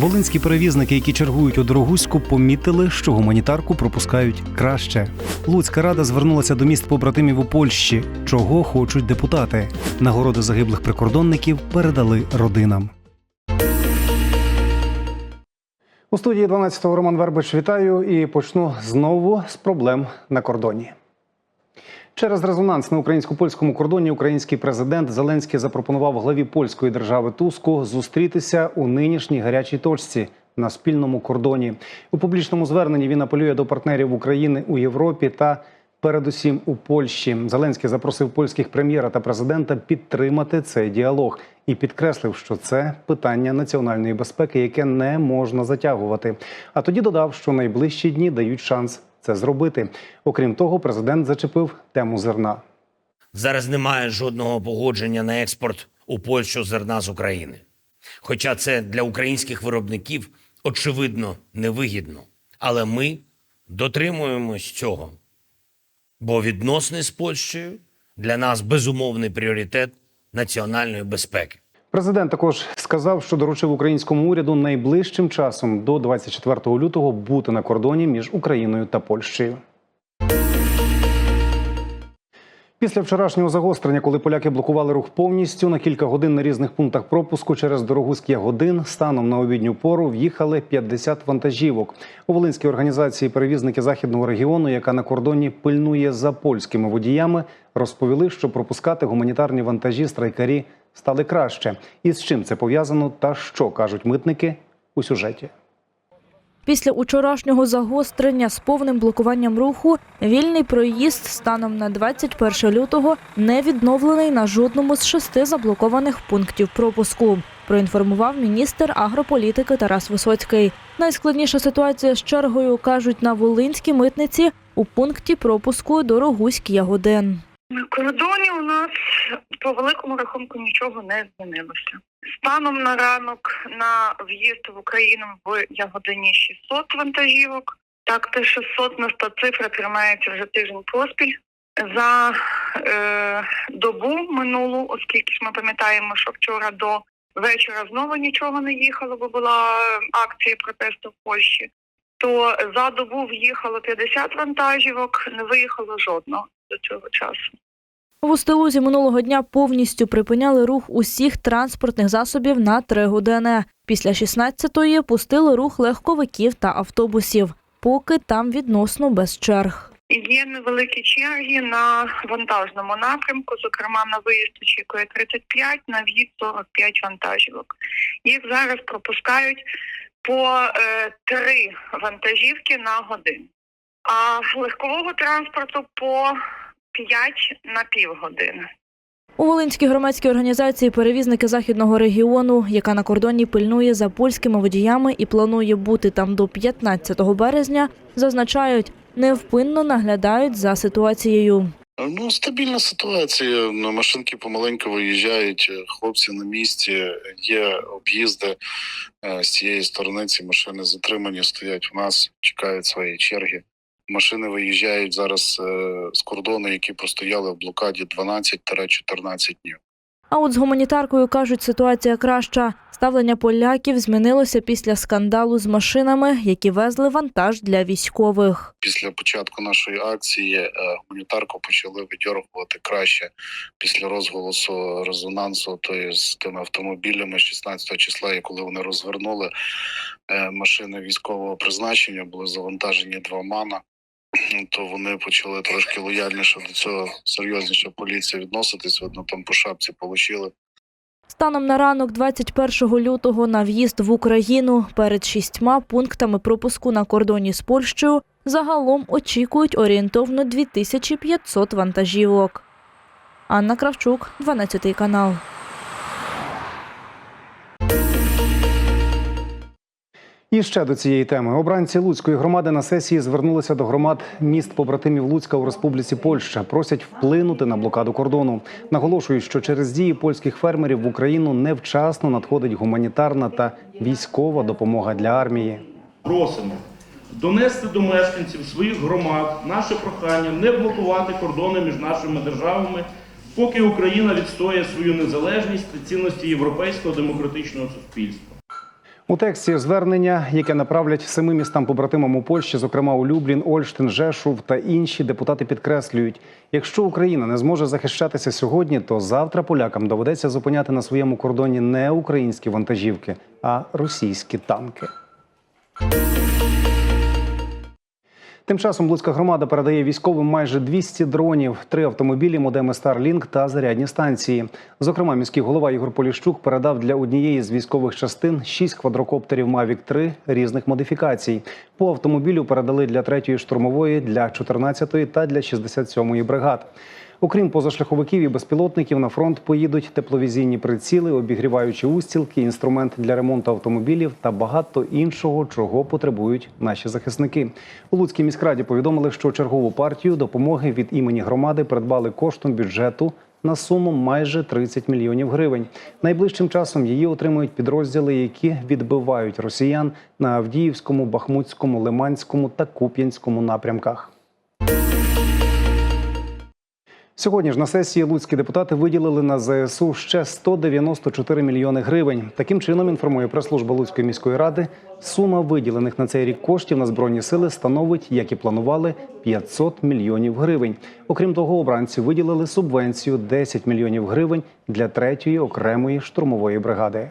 Волинські перевізники, які чергують у Дорогуську, помітили, що гуманітарку пропускають краще. Луцька рада звернулася до міст побратимів у Польщі. Чого хочуть депутати? Нагороди загиблих прикордонників передали родинам. У студії 12-го Роман Вербич вітаю і почну знову з проблем на кордоні. Через резонанс на українсько-польському кордоні український президент Зеленський запропонував главі польської держави Туску зустрітися у нинішній гарячій точці на спільному кордоні. У публічному зверненні він апелює до партнерів України у Європі та передусім у Польщі. Зеленський запросив польських прем'єра та президента підтримати цей діалог і підкреслив, що це питання національної безпеки, яке не можна затягувати. А тоді додав, що найближчі дні дають шанс це зробити. Окрім того, президент зачепив тему зерна. Зараз немає жодного погодження на експорт у Польщу зерна з України. Хоча це для українських виробників очевидно невигідно. Але ми дотримуємось цього. Бо відносини з Польщею для нас безумовний пріоритет національної безпеки. Президент також сказав, що доручив українському уряду найближчим часом до 24 лютого бути на кордоні між Україною та Польщею. Після вчорашнього загострення, коли поляки блокували рух повністю на кілька годин на різних пунктах пропуску через дорогу з Ягодин, станом на обідню пору в'їхали 50 вантажівок. У Волинській організації перевізники західного регіону, яка на кордоні пильнує за польськими водіями, розповіли, що пропускати гуманітарні вантажі страйкарі стали краще. І з чим це пов'язано, та що кажуть митники у сюжеті. Після учорашнього загострення з повним блокуванням руху вільний проїзд станом на 21 лютого не відновлений на жодному з шести заблокованих пунктів пропуску. Проінформував міністр агрополітики Тарас Висоцький. Найскладніша ситуація з чергою кажуть на Волинській митниці у пункті пропуску Дорогуськ Ягодин. На кордоні у нас по великому рахунку нічого не змінилося. Станом на ранок на в'їзд в Україну в Ягодині 600 вантажівок. Так, те 600 на 100 цифра тримається вже тиждень поспіль. За е, добу минулу, оскільки ж ми пам'ятаємо, що вчора до вечора знову нічого не їхало, бо була акція протесту в Польщі. То за добу в'їхало 50 вантажівок, не виїхало жодного до цього часу. В Устилузі минулого дня повністю припиняли рух усіх транспортних засобів на три години. Після 16-ї пустили рух легковиків та автобусів, поки там відносно без черг. Є невеликі черги на вантажному напрямку. Зокрема, на виїзд очікує 35, на в'їзд 45 вантажівок. Їх зараз пропускають по е, три вантажівки на годину, а легкового транспорту по 5 на півгодини. У Волинській громадській організації перевізники західного регіону, яка на кордоні пильнує за польськими водіями і планує бути там до 15 березня, зазначають, невпинно наглядають за ситуацією. Ну, стабільна ситуація. Машинки помаленьку виїжджають, е, хлопці на місці, є об'їзди Е, з цієї сторони. Ці машини затримані, стоять у нас, чекають свої черги. Машини виїжджають зараз е, з кордону, які простояли в блокаді 12-14 днів. А от з гуманітаркою кажуть, ситуація краща. Ставлення поляків змінилося після скандалу з машинами, які везли вантаж для військових. Після початку нашої акції е, гуманітарку почали видьоргувати краще після розголосу резонансу то з тими автомобілями 16 числа, і коли вони розвернули е, машини військового призначення, були завантажені два мана. То вони почали трошки лояльніше до цього серйозніше поліція відноситись. Видно, там по шапці получили. Станом на ранок 21 лютого на в'їзд в Україну перед шістьма пунктами пропуску на кордоні з Польщею загалом очікують орієнтовно 2500 вантажівок. Анна Кравчук, 12 канал. І ще до цієї теми обранці Луцької громади на сесії звернулися до громад міст побратимів Луцька у Республіці Польща. Просять вплинути на блокаду кордону. Наголошують, що через дії польських фермерів в Україну невчасно надходить гуманітарна та військова допомога для армії. Просимо донести до мешканців своїх громад наше прохання не блокувати кордони між нашими державами, поки Україна відстоює свою незалежність та цінності європейського демократичного суспільства. У тексті звернення, яке направлять семи містам побратимам у Польщі, зокрема у Люблін, Ольштин, Жешув та інші депутати підкреслюють: якщо Україна не зможе захищатися сьогодні, то завтра полякам доведеться зупиняти на своєму кордоні не українські вантажівки, а російські танки. Тим часом Луцька громада передає військовим майже 200 дронів, три автомобілі, модеми Starlink та зарядні станції. Зокрема, міський голова Ігор Поліщук передав для однієї з військових частин шість квадрокоптерів Mavic 3 різних модифікацій. По автомобілю передали для 3-ї штурмової, для 14-ї та для 67-ї бригад. Окрім позашляховиків і безпілотників, на фронт поїдуть тепловізійні приціли, обігріваючі устілки, інструмент для ремонту автомобілів та багато іншого, чого потребують наші захисники. У Луцькій міськраді повідомили, що чергову партію допомоги від імені громади придбали коштом бюджету на суму майже 30 мільйонів гривень. Найближчим часом її отримують підрозділи, які відбивають росіян на Авдіївському, Бахмутському, Лиманському та Куп'янському напрямках. Сьогодні ж на сесії луцькі депутати виділили на ЗСУ ще 194 мільйони гривень. Таким чином інформує прес-служба Луцької міської ради. Сума виділених на цей рік коштів на збройні сили становить, як і планували, 500 мільйонів гривень. Окрім того, обранці виділили субвенцію 10 мільйонів гривень для третьої окремої штурмової бригади.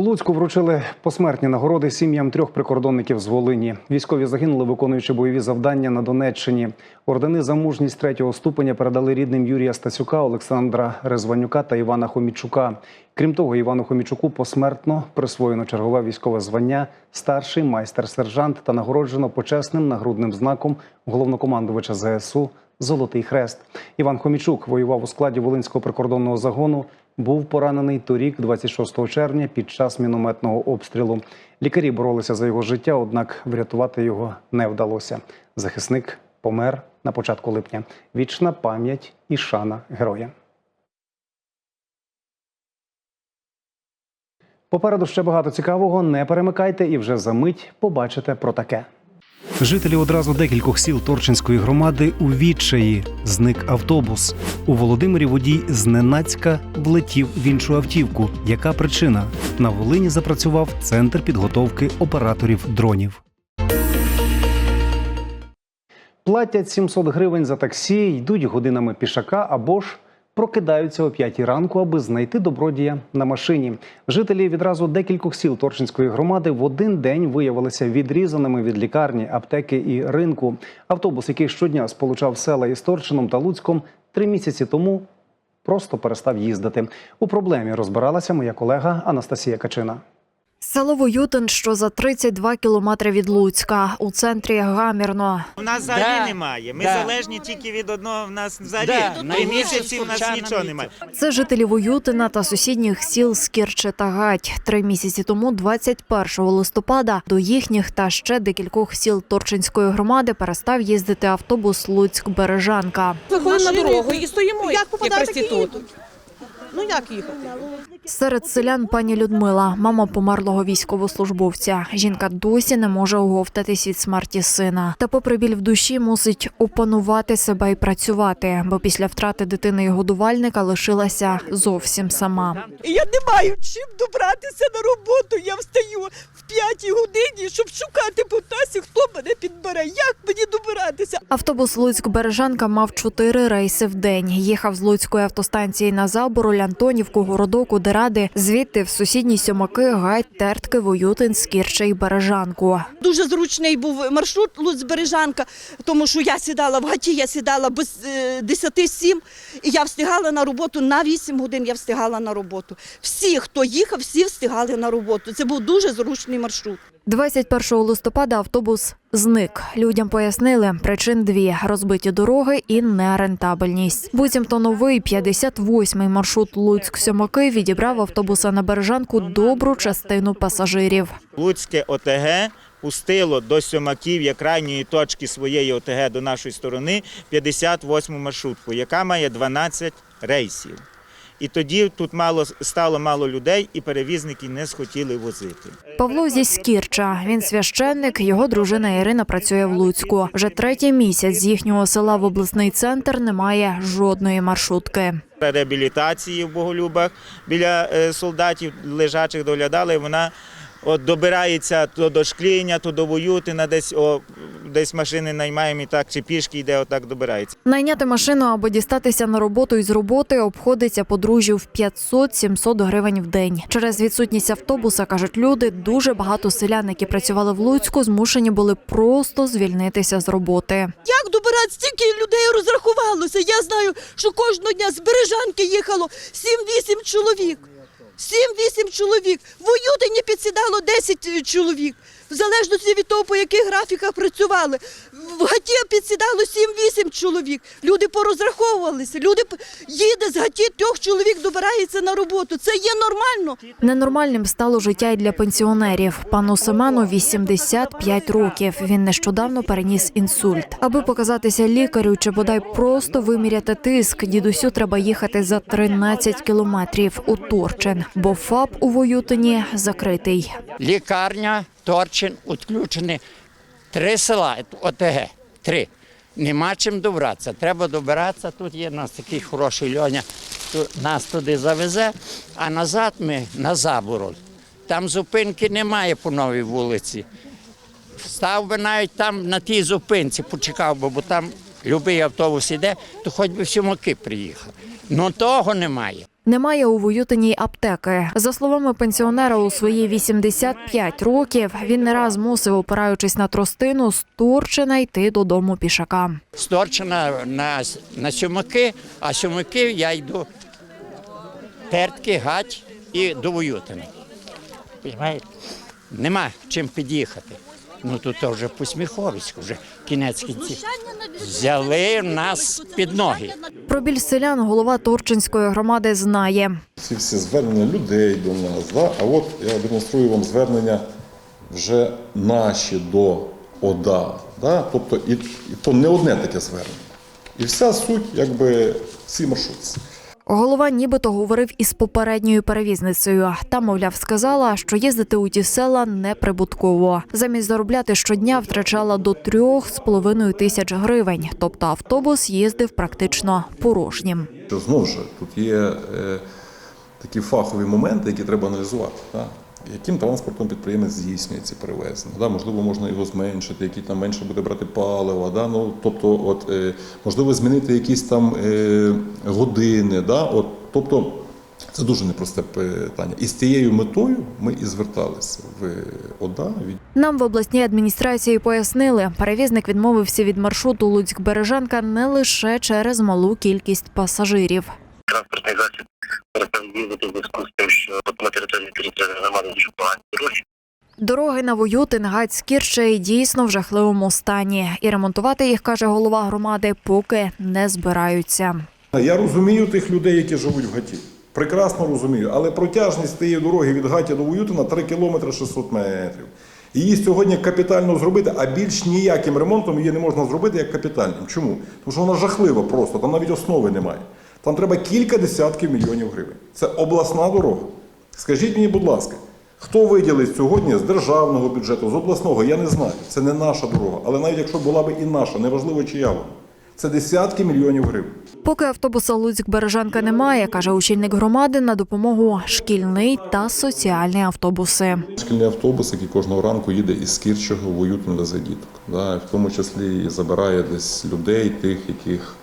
У Луцьку вручили посмертні нагороди сім'ям трьох прикордонників з Волині. Військові загинули, виконуючи бойові завдання на Донеччині. Ордени за мужність третього ступеня передали рідним Юрія Стасюка, Олександра Резванюка та Івана Хомічука. Крім того, Івану Хомічуку посмертно присвоєно чергове військове звання старший майстер-сержант та нагороджено почесним нагрудним знаком головнокомандувача ЗСУ Золотий Хрест. Іван Хомічук воював у складі Волинського прикордонного загону. Був поранений торік, 26 червня, під час мінометного обстрілу. Лікарі боролися за його життя, однак врятувати його не вдалося. Захисник помер на початку липня. Вічна пам'ять і шана героя. Попереду ще багато цікавого. Не перемикайте і вже за мить побачите про таке. Жителі одразу декількох сіл Торчинської громади у відчаї зник автобус. У Володимирі водій зненацька влетів в іншу автівку. Яка причина? На Волині запрацював центр підготовки операторів дронів. Платять 700 гривень за таксі, йдуть годинами пішака або ж прокидаються о 5 ранку, аби знайти добродія на машині. Жителі відразу декількох сіл Торчинської громади в один день виявилися відрізаними від лікарні, аптеки і ринку. Автобус, який щодня сполучав села із Торчином та Луцьком, три місяці тому просто перестав їздити. У проблемі розбиралася моя колега Анастасія Качина. Село Воютин, що за 32 кілометри від Луцька, у центрі гамірно. У нас взагалі Да, немає. Ми да. залежні тільки від одного. В нас взагалі Да, три місяці. У нас нічого немає. Це жителі Воютина та сусідніх сіл Скірче та Гать. Три місяці тому, 21 листопада, до їхніх та ще декількох сіл Торчинської громади перестав їздити автобус Луцьк-Бережанка. Виходимо на дорогу і стоїмо, як як попадати, проститут. Ну як їхати? Серед селян пані Людмила, мама померлого військовослужбовця. Жінка досі не може оговтатись від смерті сина. Та, попри біль в душі, мусить опанувати себе і працювати, бо після втрати дитини і годувальника лишилася зовсім сама. Я не маю чим добратися на роботу. Я встаю п'ятій годині, щоб шукати по трасі, хто мене підбере. Як мені добиратися? Автобус Луцьк-Бережанка мав чотири рейси в день. Їхав з Луцької автостанції на Забороль, Антонівку, Городок, Удеради, звідти в сусідні сьомаки, Гать, Тертки, Воютин, Скірче і Бережанку. Дуже зручний був маршрут Луць-Бережанка, тому що я сідала в гаті, я сідала без е, 10-7, і я встигала на роботу на 8 годин. Я встигала на роботу. Всі, хто їхав, всі встигали на роботу. Це був дуже зручний маршрут. 21 листопада автобус зник. Людям пояснили причин дві: розбиті дороги і нерентабельність. Буцімто новий 58-й маршрут Луцьк-Сьомаки відібрав автобуса на Бережанку добру частину пасажирів. Луцьке ОТГ пустило до сьомаків як крайньої точки своєї ОТГ до нашої сторони 58 маршрутку, яка має 12 рейсів. І тоді тут мало стало мало людей, і перевізники не схотіли возити. Павло зі Скірча. Він священник, його дружина Ірина працює в Луцьку. Вже третій місяць з їхнього села в обласний центр немає жодної маршрутки. Реабілітації в Боголюбах біля е, солдатів лежачих доглядали. Вона от добирається то до шкління, то до Воютина, десь о, десь машини наймаємо і так, чи пішки йде, отак добирається. Найняти машину або дістатися на роботу із роботи обходиться подружжю в 500-700 гривень в день. Через відсутність автобуса, кажуть люди, дуже багато селян, які працювали в Луцьку, змушені були просто звільнитися з роботи. Як добиратися? Стільки людей розрахувалося. Я знаю, що кожного дня з Бережанки їхало 7-8 чоловік. 7-8 чоловік. В Уютині підсідало 10 чоловік. В залежності від того, по яких графіках працювали. В Гаті підсідало 7-8 чоловік. Люди порозраховувалися. Люди їде з Гаті, трьох чоловік добирається на роботу. Це є нормально. Ненормальним стало життя й для пенсіонерів. Пану Семену 85 років. Він нещодавно переніс інсульт. Аби показатися лікарю чи бодай просто виміряти тиск, дідусю треба їхати за 13 кілометрів у Турчин, бо ФАП у Воютині закритий. лікарня, Торчин, відключені. Три села, ОТГ, три. Нема чим добратися. Треба добиратися. Тут є у нас такий хороший льоня, нас туди завезе, а назад ми на Забороль. Там зупинки немає по новій вулиці. Став би навіть там на тій зупинці, почекав би, бо там будь-який автобус йде, то хоч би в сьомаки приїхав. Ну того немає. Немає у Воютині й аптеки. За словами пенсіонера, у свої 85 років він не раз мусив, опираючись на тростину, з Турчина йти додому пішака. Сторчена на, на сьомаки, а сьомаки я йду тертки, гать і до Воютини. Нема чим під'їхати. Ну тут то вже по Сміховицьку, вже кінець кінців. Взяли нас під ноги. Про біль селян голова Турчинської громади знає. ці всі звернення людей до нас. Да? А от я демонструю вам звернення вже наші до ОДА. Да? Тобто, і, і то не одне таке звернення. І вся суть, якби, в цій маршрутці. Голова нібито говорив із попередньою перевізницею. Та, мовляв, сказала, що їздити у ті села неприбутково. Замість заробляти щодня втрачала до трьох з половиною тисяч гривень. Тобто автобус їздив практично порожнім. Що знову ж тут є е, такі фахові моменти, які треба аналізувати. Да? Яким транспортом підприємець здійснює ці перевезення? Да? Можливо, можна його зменшити, який там менше буде брати палива. Да? Ну, тобто, от, е, можливо, змінити якісь там е, години. Да? От, тобто, це дуже непросте питання. І з цією метою ми і зверталися в ОДА. від Нам в обласній адміністрації пояснили, перевізник відмовився від маршруту Луцьк-Бережанка не лише через малу кількість пасажирів. транспортний засіб перестав їздити в зв'язку з тим, що тут на території територіальної громади дуже погані дороги. Дороги на Воютин, Гаць, Кірче дійсно в жахливому стані. І ремонтувати їх, каже голова громади, поки не збираються. Я розумію тих людей, які живуть в Гаті. Прекрасно розумію. Але протяжність тієї дороги від Гаття до Воютина 3 кілометри 600 метрів. Її сьогодні капітально зробити, а більш ніяким ремонтом її не можна зробити як капітальним. Чому? Тому що вона жахлива просто, там навіть основи немає. Там треба кілька десятків мільйонів гривень. Це обласна дорога. Скажіть мені, будь ласка, хто виділить сьогодні з державного бюджету, з обласного, я не знаю. Це не наша дорога. Але навіть якщо була б і наша, неважливо чия вона. Це десятки мільйонів гривень. Поки автобуса Луцьк-Бережанка немає, каже очільник громади, на допомогу шкільний та соціальні автобуси. Шкільний автобус, який кожного ранку їде із Кірчого в Уютин везе діток. В тому числі і забирає десь людей, тих, яких,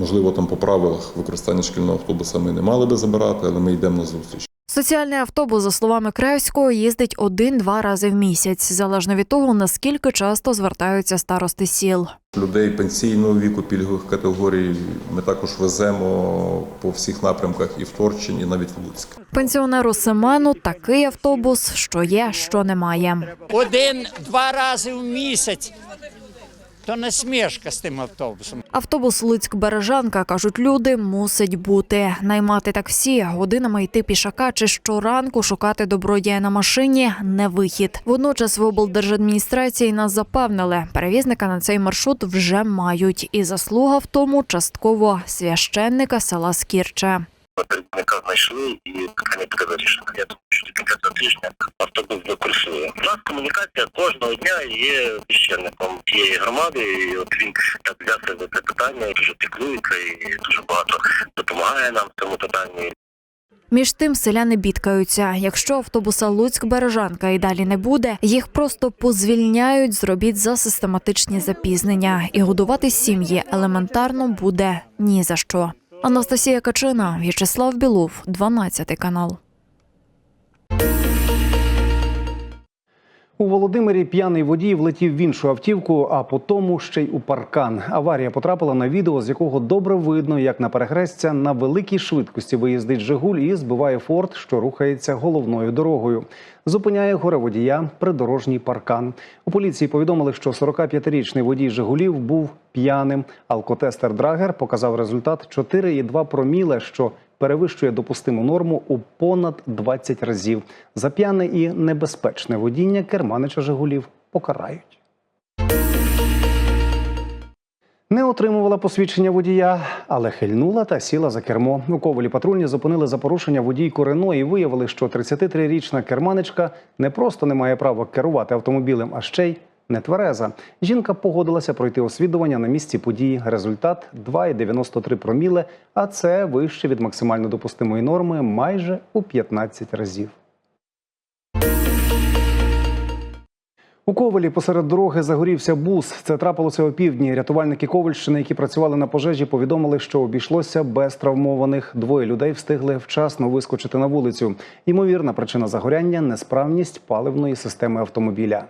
можливо, там по правилах використання шкільного автобуса ми не мали би забирати, але ми йдемо на зустріч. Соціальний автобус, за словами Кревського, їздить один-два рази в місяць, залежно від того, наскільки часто звертаються старости сіл. Людей пенсійного віку, пільгових категорій ми також веземо по всіх напрямках і в Торчин, і навіть в Луцьк. Пенсіонеру Семену такий автобус, що є, що немає. Один-два рази в місяць. То не смішка з тим автобусом. Автобус Луцьк-Бережанка, кажуть люди, мусить бути. Наймати таксі, годинами йти пішака чи щоранку шукати добродія на машині не вихід. Водночас в облдержадміністрації нас запевнили, перевізника на цей маршрут вже мають, і заслуга в тому частково священника села Скірче. перевізника знайшли і питання буде нас комунікація кожного дня є священником тієї громади, і от він так взявся за це питання, дуже піклується і дуже багато допомагає нам в цьому питанні. Між тим селяни бідкаються. Якщо автобуса Луцьк-Бережанка і далі не буде, їх просто позвільняють з робіт за систематичні запізнення, і годувати сім'ї елементарно буде ні за що. Анастасія Качина, В'ячеслав Білов, 12 канал. У Володимирі п'яний водій влетів в іншу автівку, а потім ще й у паркан. Аварія потрапила на відео, з якого добре видно, як на перехрестя на великій швидкості виїздить Жигуль і збиває форт, що рухається головною дорогою. Зупиняє горе водія придорожній паркан. У поліції повідомили, що 45-річний водій Жигулів був п'яним. Алкотестер Драгер показав результат 4,2 проміле, що перевищує допустиму норму у понад 20 разів. За п'яне і небезпечне водіння керманича Жигулів покарають. Не отримувала посвідчення водія, але хильнула та сіла за кермо. У Ковалі патрульні зупинили за порушення водійку Рено і виявили, що 33-річна керманичка не просто не має права керувати автомобілем, а ще й не твереза. Жінка погодилася пройти освідування на місці події. Результат 2,93 проміле, а це вище від максимально допустимої норми майже у 15 разів. У Ковалі посеред дороги загорівся бус. Це трапилося опівдні. Рятувальники Ковальщини, які працювали на пожежі, повідомили, що обійшлося без травмованих. Двоє людей встигли вчасно вискочити на вулицю. Ймовірна причина загоряння несправність паливної системи автомобіля.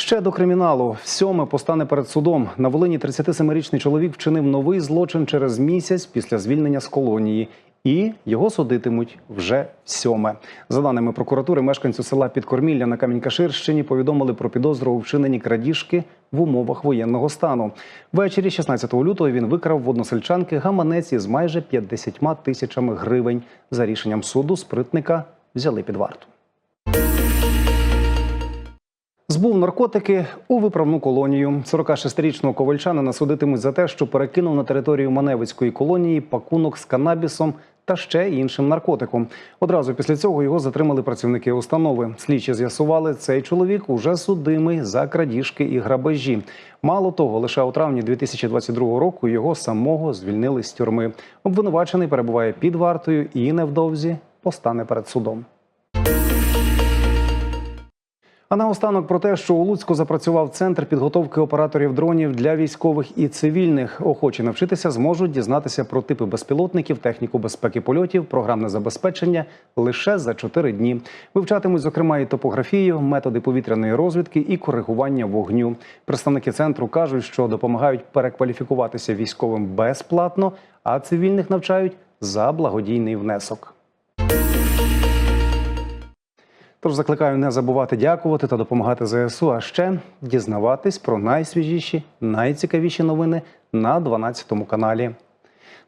Ще до криміналу сьоме постане перед судом. На Волині 37-річний чоловік вчинив новий злочин через місяць після звільнення з колонії. І його судитимуть вже сьоме. За даними прокуратури, мешканцю села Підкормілля на Камінь-Каширщині повідомили про підозру у вчиненні крадіжки в умовах воєнного стану. Ввечері 16 лютого він викрав в односельчанки гаманець із майже 50 тисячами гривень. За рішенням суду спритника взяли під варту. Збув наркотики у виправну колонію. 46-річного ковальчанина судитимуть за те, що перекинув на територію Маневицької колонії пакунок з канабісом та ще іншим наркотиком. Одразу після цього його затримали працівники установи. Слідчі з'ясували, цей чоловік уже судимий за крадіжки і грабежі. Мало того, лише у травні 2022 року його самого звільнили з тюрми. Обвинувачений перебуває під вартою і невдовзі постане перед судом. А наостанок про те, що у Луцьку запрацював центр підготовки операторів дронів для військових і цивільних. Охочі навчитися зможуть дізнатися про типи безпілотників, техніку безпеки польотів, програмне забезпечення лише за 4 дні. Вивчатимуть, зокрема, і топографію, методи повітряної розвідки і коригування вогню. Представники центру кажуть, що допомагають перекваліфікуватися військовим безплатно, а цивільних навчають за благодійний внесок. Тож закликаю не забувати дякувати та допомагати ЗСУ, а ще дізнаватись про найсвіжіші, найцікавіші новини на 12 каналі.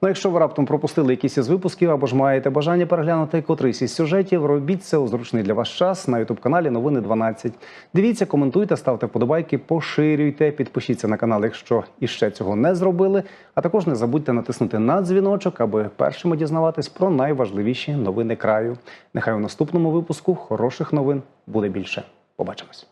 Ну, якщо ви раптом пропустили якісь із випусків або ж маєте бажання переглянути котрийсь із сюжетів, робіть це у зручний для вас час на ютуб каналі Новини 12. Дивіться, коментуйте, ставте вподобайки, поширюйте, підпишіться на канал, якщо іще цього не зробили. А також не забудьте натиснути на дзвіночок, аби першими дізнаватись про найважливіші новини краю. Нехай у наступному випуску хороших новин буде більше. Побачимось.